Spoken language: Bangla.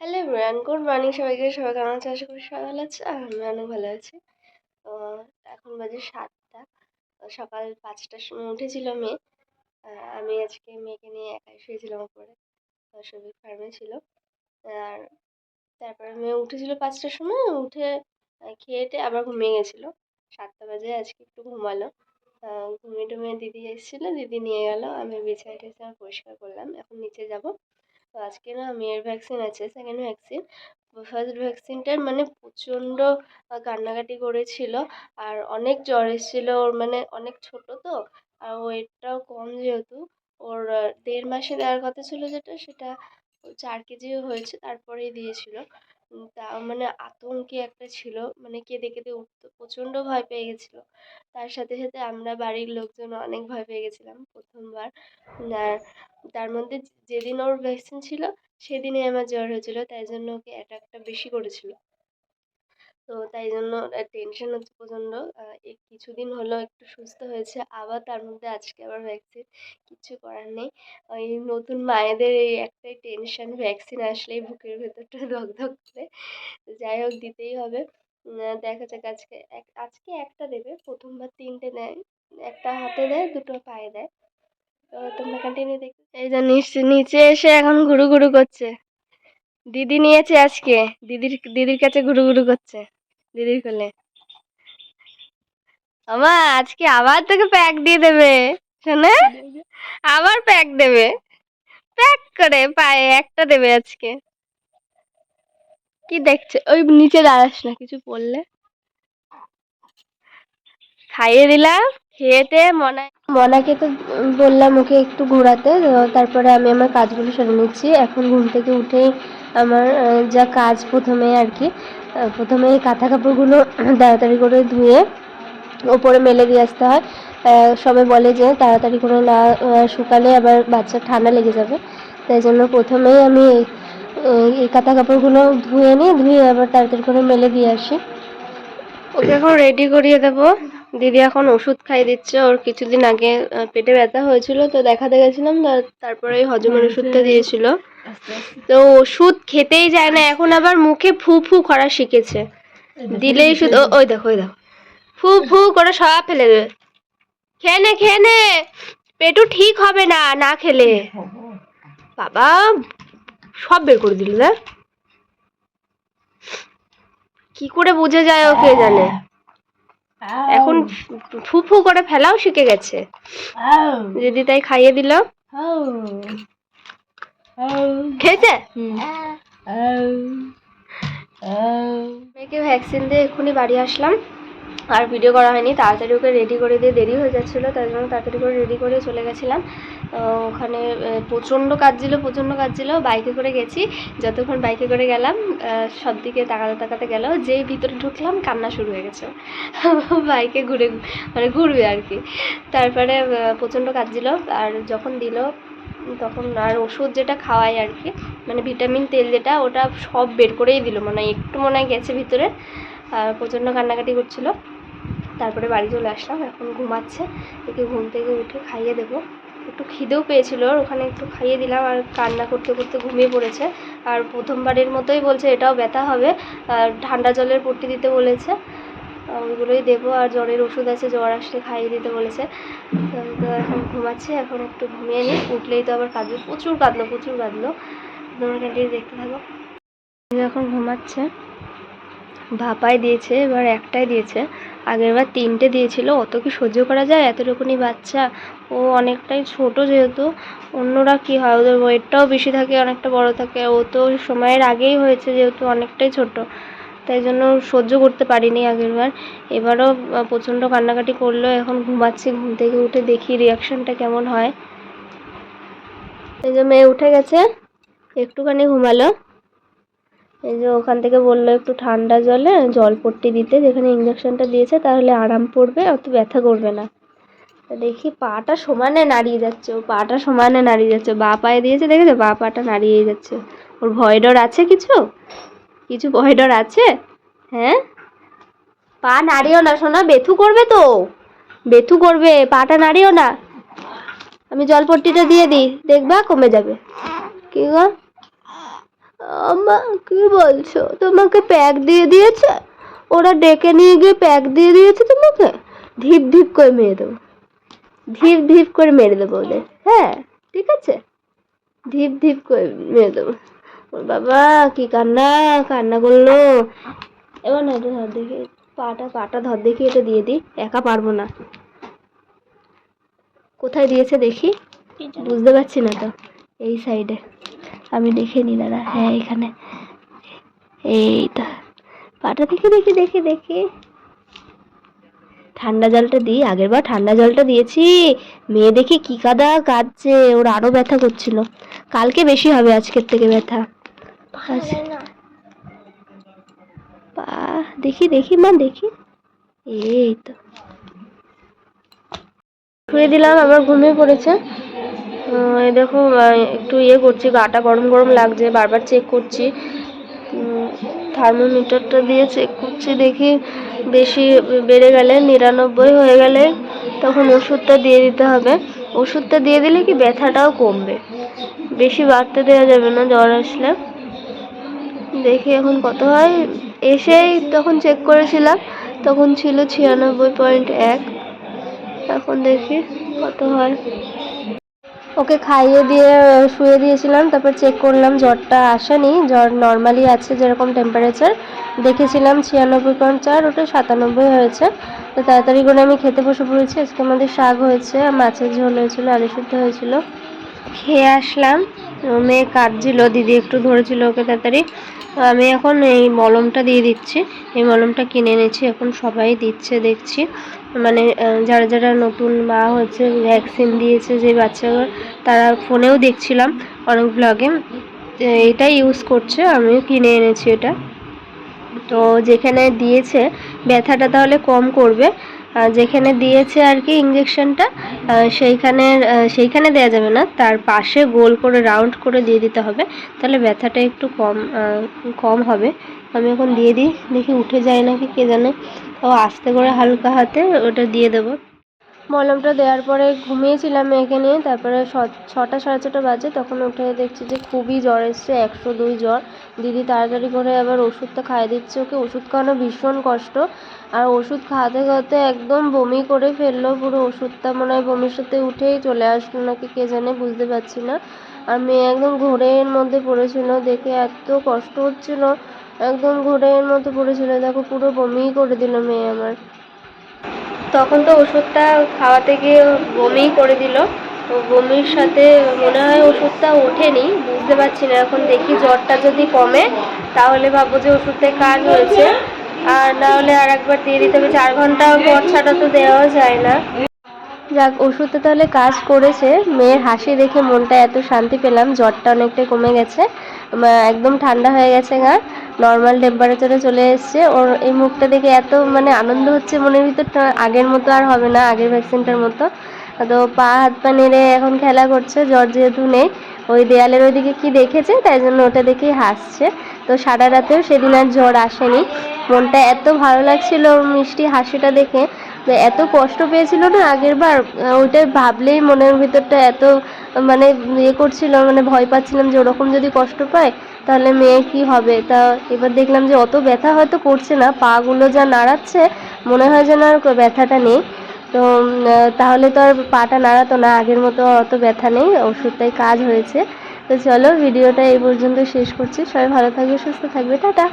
হ্যালো এভরিওয়ান গুড মর্নিং সবাইকে। সবাই কেমন আছে আশা করি সবাই ভালো আছে আমি অনেক ভালো আছি। তো, এখন বাজে সাতটা। সকাল পাঁচটার সময় উঠেছিল মেয়ে। আমি আজকে মেয়েকে নিয়ে একাই শুয়েছিলাম উপরে। সবই ফার্মে ছিল। আর তারপরে মেয়ে উঠেছিল পাঁচটার সময়। উঠে খেয়ে টেয়ে আবার ঘুমিয়ে গেছিল। সাতটা বাজে আজকে একটু ঘুমালো। ঘুমিয়ে টুমিয়ে দিদি এসেছিল। দিদি নিয়ে গেল। আমি বিছানা টিছানা পরিষ্কার করলাম। এখন নিচে যাব। তো আজকে না মেয়ের ভ্যাকসিন আছে সেকেন্ড ভ্যাকসিন ফার্স্ট ভ্যাকসিনটার মানে প্রচণ্ড কান্নাকাটি করেছিল। আর অনেক জ্বর এসেছিল, ওর মানে অনেক ছোট তো। আর ওয়েটটাও কম যেহেতু, ওর দেড় মাসে দেওয়ার কথা ছিল যেটা, সেটা চার কেজিও হয়েছে, তারপরেই দিয়েছিল। তা মানে আতঙ্কে একটা ছিল মানে কেঁদে কেঁদে উঠতো, প্রচণ্ড ভয় পেয়ে গেছিল। তার সাথে সাথে আমরা বাড়ির লোকজন অনেক ভয় পেয়ে গেছিলাম প্রথমবার। আর তার মধ্যে যেদিন ওর ভ্যাকসিন ছিল, সেদিনই আমার জ্বর হয়েছিল, তাই জন্য ওকে অ্যাটাকটা বেশি করেছিল। তো তাই জন্য টেনশন হচ্ছে প্রচণ্ড। কিছুদিন হলো একটু সুস্থ হয়েছে, আবার তার মধ্যে আজকে আবার ভ্যাকসিন কিছু করার নেই। ওই নতুন মায়েদের এই একটাই টেনশন ভ্যাকসিন আসলেই বুকের ভেতরটা ধক ধক করে। যাই হোক, দিতেই হবে। দেখা যাক আজকে আজকে একটা দেবে, প্রথমবার তিনটে দেয় একটা হাতে দেয়, দুটো পায়ে দেয়। তো তোমরা কন্টিনিউ দেখতে এই যে নিচে এসে এখন ঘুরু ঘুরু করছে। দিদি নিয়েছে আজকে। দিদির দিদির কাছে ঘুরু ঘুরু করছে। দিদির কোলে। আমা আজকে আবার তোকে প্যাক দিয়ে দেবে। শোনে? আবার প্যাক দেবে। প্যাক করে পায়ে একটা দেবে আজকে। কি দেখছে? ওই নিচে দাঁড়াস না, কিছু পড়লে খাইয়ে দিলাম খেয়েতে মনা মনাকে তো বললাম ওকে একটু ঘোরাতে তারপরে আমি আমার কাজগুলো সেরে নিচ্ছি। এখন ঘুম থেকে উঠেই আমার যা কাজ প্রথমে আর কি প্রথমে এই কাঁথা কাপড়গুলো তাড়াতাড়ি করে ধুয়ে ওপরে মেলে দিয়ে আসতে হয়। সবাই বলে যে তাড়াতাড়ি করে না শুকালে আবার বাচ্চা ঠান্ডা লেগে যাবে। তাই জন্য প্রথমেই আমি এই কাঁথা কাপড়গুলো ধুয়ে নিই ধুয়ে আবার তাড়াতাড়ি করে মেলে দিয়ে আসি। ওকে এখন রেডি করিয়ে দেবো। দিদি এখন ওষুধ খাইয়ে দিচ্ছে ওর কিছুদিন আগে পেটে ব্যথা হয়েছিল তো দেখাতে গেছিলাম তারপরে ওই হজমের ওষুধটা দিয়েছিল। তো ওষুধ খেতেই যায় না এখন আবার মুখে ফু ফু করা শিখেছে। দিলেই শুধু ওই দেখো ওই দেখো। ফু ফু করে সব ফেলে দেবে। খেয়ে নে খেয়ে নে পেটু ঠিক হবে না না খেলে। বাবা সব বের করে দিল দেখ। কি করে বুঝে যায় ও কে জানে? এখন ফু ফু করে ফেলাও শিখে গেছে। দিদি তাই খাইয়ে দিল। খেয়েছে? মেয়েকে ভ্যাকসিন দিয়ে এক্ষুনি বাড়ি আসলাম। আর ভিডিও করা হয়নি। তাড়াতাড়ি ওকে রেডি করে দিয়ে দেরি হয়ে যাচ্ছিল তার জন্য তাড়াতাড়ি করে রেডি করে চলে গেছিলাম। ওখানে প্রচণ্ড কাজ ছিল প্রচণ্ড কাজ ছিল বাইকে করে গেছি। যতক্ষণ বাইকে করে গেলাম সব দিকে তাকাতে তাকাতে গেল যেই ভিতরে ঢুকলাম, কান্না শুরু হয়ে গেছে। বাইকে ঘুরে মানে ঘুরবে আর কি। তারপরে প্রচণ্ড কাজ ছিল আর যখন দিল, তখন আর ওষুধ যেটা খাওয়াই আর কি মানে ভিটামিন, তেল যেটা, ওটা সব বের করেই দিল। মনে একটু মনে হয় গেছে ভিতরে। আর প্রচণ্ড কান্নাকাটি করছিল। তারপরে বাড়ি চলে আসলাম। এখন ঘুমাচ্ছে। একে ঘুম থেকে উঠে খাইয়ে দেবো। একটু খিদেও পেয়েছিল ওখানে একটু খাইয়ে দিলাম, আর কান্না করতে করতে ঘুমিয়ে পড়েছে। আর প্রথমবারের মতোই বলছে এটাও ব্যথা হবে, আর ঠান্ডা জলের পট্টি দিতে বলেছে। ওইগুলোই দেবো, আর জ্বরের ওষুধ আছে, জ্বর আসলে খাইয়ে দিতে বলেছে। তো এখন ঘুমাচ্ছে, এখন একটু ঘুমিয়ে নিই, উঠলেই তো আবার কাঁদবে। প্রচুর কাঁদলো প্রচুর কাঁদলো। তোমরা ক্যান্টিনে দেখতে থাকো। এখন ঘুমাচ্ছে। ভাপাই দিয়েছে, এবার একটাই দিয়েছে। আগের বার তিনটে দিয়েছিল। অত কি সহ্য করা যায়? এতটুকুনি বাচ্চা। ও অনেকটাই ছোট যেহেতু। অন্যরা কি হয়? ওদের ওয়েটটাও বেশি থাকে, অনেকটা বড় থাকে। ও তো সময়ের আগেই হয়েছে যেহেতু অনেকটাই ছোট। তাই জন্য সহ্য করতে পারিনি আগের বার। এবারও প্রচণ্ড কান্নাকাটি করল। এখন ঘুমাচ্ছি, ঘুম থেকে উঠে দেখি রিয়াকশনটা কেমন হয়। এই যে মেয়ে উঠে গেছে। একটুখানি ঘুমালো। এই যে ওখান থেকে বলল একটু ঠান্ডা জলে জল পট্টি দিতে, যেখানে ইঞ্জেকশনটা দিয়েছে তাহলে আরাম পড়বে অত ব্যথা করবে না। দেখি পাটা সমানে নাড়িয়ে যাচ্ছে, ও পাটা সমানে নাড়িয়ে যাচ্ছে। বা পায়ে দিয়েছে, দেখেছ? বা পাটা নাড়িয়ে যাচ্ছে। ওর ভয় ডর আছে কিছু? কিছু ভয় ডর আছে? হ্যাঁ? পা নাড়িও না শোনা বেথু করবে তো। বেথু করবে, পাটা নাড়িও না। আমি জলপট্টিটা দিয়ে দিই, দেখবা কমে যাবে। কি গো? আম্মা কি বলছো? তোমাকে প্যাক দিয়ে দিয়েছে? ওরা ডেকে নিয়ে গিয়ে প্যাক দিয়ে দিয়েছে তোমাকে? ধিপ ধিপ করে মেরে দেবো। ধিপ ধিপ করে মেরে দেবো ওদের। হ্যাঁ ঠিক আছে? ধিপ ধিপ করে মেরে দেবো। ওর বাবা কি কান্না? কান্না করল। এবার না এটা ধর দেখি পাটা পাটা ধর দেখি এটা দিয়ে দিই। একা পারব না। কোথায় দিয়েছে দেখি? বুঝতে পারছি না তো এই সাইডে আমি দেখে নি, দাদা। হ্যাঁ এখানে। এই তো পাটা দেখি দেখি দেখি দেখি। ঠান্ডা জলটা দিই। আগের বার ঠান্ডা জলটা দিয়েছি। মেয়ে দেখি কি কাদা কাঁদছে। ওর আরও ব্যথা করছিল। কালকে বেশি হবে আজকের থেকে ব্যথা। আচ্ছা। দেখি দেখি, মা, দেখি। এই তো। শুয়ে দিলাম আবার ঘুমিয়ে পড়েছে। দেখো একটু ইয়ে করছি, গাটা গরম গরম লাগছে, বারবার চেক করছি। থার্মোমিটারটা দিয়ে চেক করছি, দেখি বেশি বেড়ে গেলে, নিরানব্বই হয়ে গেলে তখন ওষুধটা দিয়ে দিতে হবে। ওষুধটা দিয়ে দিলে কি ব্যথাটাও কমবে। বেশি বাড়তে দেওয়া যাবে না জ্বর আসলে। দেখি এখন কত হয়। এসেই তখন চেক করেছিলাম, তখন ছিল ছিয়ানব্বই পয়েন্ট এক। এখন দেখি কত হয়। ওকে খাইয়ে দিয়ে, শুয়ে দিয়েছিলাম, তারপর চেক করলাম, জ্বরটা আসেনি, জ্বর নর্মালি আছে যেরকম টেম্পারেচার দেখেছিলাম ছিয়ানব্বই পয়েন্ট চার, ওটা সাতানব্বই হয়েছে। তো তাড়াতাড়ি করে আমি খেতে বসে পড়েছি, আজকে আমাদের শাক হয়েছে, মাছের ঝোল হয়েছিল, আলু সিদ্ধ হয়েছিল। খেয়ে আসলাম। মেয়ে কাঁদছিল, দিদি একটু ধরেছিল ওকে তাড়াতাড়ি। তো আমি এখন এই মলমটা দিয়ে দিচ্ছি। এই মলমটা কিনে এনেছি, এখন সবাই দিচ্ছে, দেখছি। মানে যারা যারা নতুন মা হচ্ছে ভ্যাকসিন দিয়েছে, যে বাচ্চাগুলো, তারা ফোনেও দেখছিলাম অনেক ব্লগে এটা ইউজ করছে, আমিও কিনে এনেছি এটা। তো যেখানে দিয়েছে, ব্যথাটা তাহলে কম করবে। যেখানে দিয়েছে আর কি ইঞ্জেকশনটা সেইখানে সেইখানে দেওয়া যাবে না। তার পাশে গোল করে রাউন্ড করে দিয়ে দিতে হবে। তাহলে ব্যথাটা একটু কম কম হবে। আমি এখন দিয়ে দিই। দেখি উঠে যায় নাকি, কে জানে। ও আস্তে করে হালকা হাতে ওটা দিয়ে দেবো। মলমটা দেওয়ার পরে ঘুমিয়েছিলাম মেয়েকে নিয়ে। তারপরে ছটা, সাড়ে ছটা বাজে। তখন উঠে দেখছি যে খুবই জ্বর এসছে, একশো দুই জ্বর। দিদি তাড়াতাড়ি করে আবার ওষুধটা খাইয়ে দিচ্ছে। ওকে ওষুধ খাওয়ানো ভীষণ কষ্ট। আর ওষুধ খাওয়াতে খাওয়াতে একদম বমি করে ফেলল পুরো। ওষুধটা মনে হয় বমির সাথে উঠেই চলে আসলো নাকি কে জানে, বুঝতে পারছি না। আর মেয়ে একদম ঘোরের মধ্যে পড়েছিল, দেখে এত কষ্ট হচ্ছিল, একদম ঘোরের মধ্যে পড়েছিল। দেখো, পুরো বমি করে দিল মেয়ে আমার। তখন তো ওষুধটা খাওয়াতে গিয়ে বমি করে দিল। বমির সাথে মনে হয় ওষুধটা ওঠেনি, বুঝতে পারছি না। এখন দেখি জ্বরটা যদি কমে, তাহলে ভাববো যে ওষুধটায় কাজ হয়েছে। আর না হলে আর একবার দিয়ে দিতে হবে। চার ঘণ্টা পর ছাড়া তো দেওয়া যায় না। যাক ওষুধটা তাহলে কাজ করেছে। মেয়ের হাসি দেখে মনটা এত শান্তি পেলাম, জ্বরটা অনেকটাই কমে গেছে। একদম ঠান্ডা হয়ে গেছে গা। নর্মাল টেম্পারেচারে চলে এসছে। ওর এই মুখটা দেখে এত মানে আনন্দ হচ্ছে মনের ভিতরটা আগের মতো আর হবে না, আগের ভ্যাকসিনটার মতো। তো পা হাত পা নেড়ে এখন খেলা করছে, জ্বর যেহেতু নেই। ওই দেয়ালের ওইদিকে কি দেখেছে? তাই জন্য ওটা দেখেই হাসছে। তো সারা রাতেও সেদিন আর জ্বর আসেনি। মনটা এত ভালো লাগছিল মিষ্টি হাসিটা দেখে এত কষ্ট পেয়েছিল না আগের বার ওইটা ভাবলেই মনের ভিতরটা এত মানে ইয়ে করছিল মানে ভয় পাচ্ছিলাম যে ওরকম যদি কষ্ট পায়, তাহলে মেয়ে কি হবে? তা এবার দেখলাম যে অত ব্যথা হয়তো করছে না, পাগুলো যা নাড়াচ্ছে, মনে হয় যেন আর ব্যথাটা নেই। তো তাহলে তো আর পাটা নাড়াতো না, আগের মতো অত ব্যথা নেই, ওষুধটাই কাজ হয়েছে। তো চলো, ভিডিওটা এই পর্যন্ত শেষ করছি। সবাই ভালো থাকবে, সুস্থ থাকবে, টাটা।